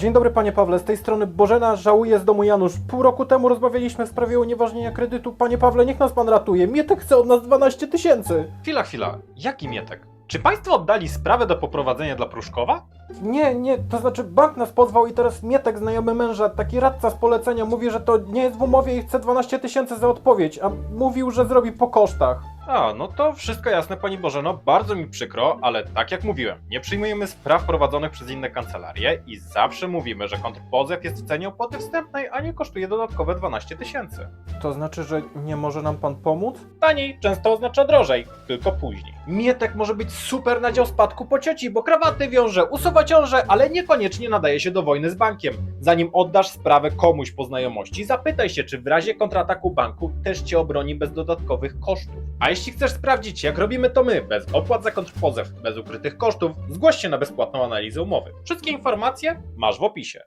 Dzień dobry panie Pawle, z tej strony Bożena, żałuję z domu Janusz. Pół roku temu rozmawialiśmy w sprawie unieważnienia kredytu. Panie Pawle, niech nas pan ratuje. Mietek chce od nas 12 tysięcy. Chwila, chwila. Jaki mietek? Czy państwo oddali sprawę do poprowadzenia dla Pruszkowa? Nie, nie, to znaczy bank nas pozwał i teraz Mietek, znajomy męża, taki radca z polecenia, mówi, że to nie jest w umowie i chce 12 tysięcy za odpowiedź, a mówił, że zrobi po kosztach. A, no to wszystko jasne, pani Bożeno. Bardzo mi przykro, ale tak jak mówiłem, nie przyjmujemy spraw prowadzonych przez inne kancelarie i zawsze mówimy, że kontrpozew jest w cenie opłaty wstępnej, a nie kosztuje dodatkowe 12 tysięcy. To znaczy, że nie może nam pan pomóc? Taniej często oznacza drożej, tylko później. Mietek może być super na dział spadku po cioci, bo krawaty wiąże, usuwa ciąże, ale niekoniecznie nadaje się do wojny z bankiem. Zanim oddasz sprawę komuś po znajomości, zapytaj się, czy w razie kontrataku banku też cię obroni bez dodatkowych kosztów. A jeśli chcesz sprawdzić, jak robimy to my, bez opłat za kontrpozew, bez ukrytych kosztów, zgłoś się na bezpłatną analizę umowy. Wszystkie informacje masz w opisie.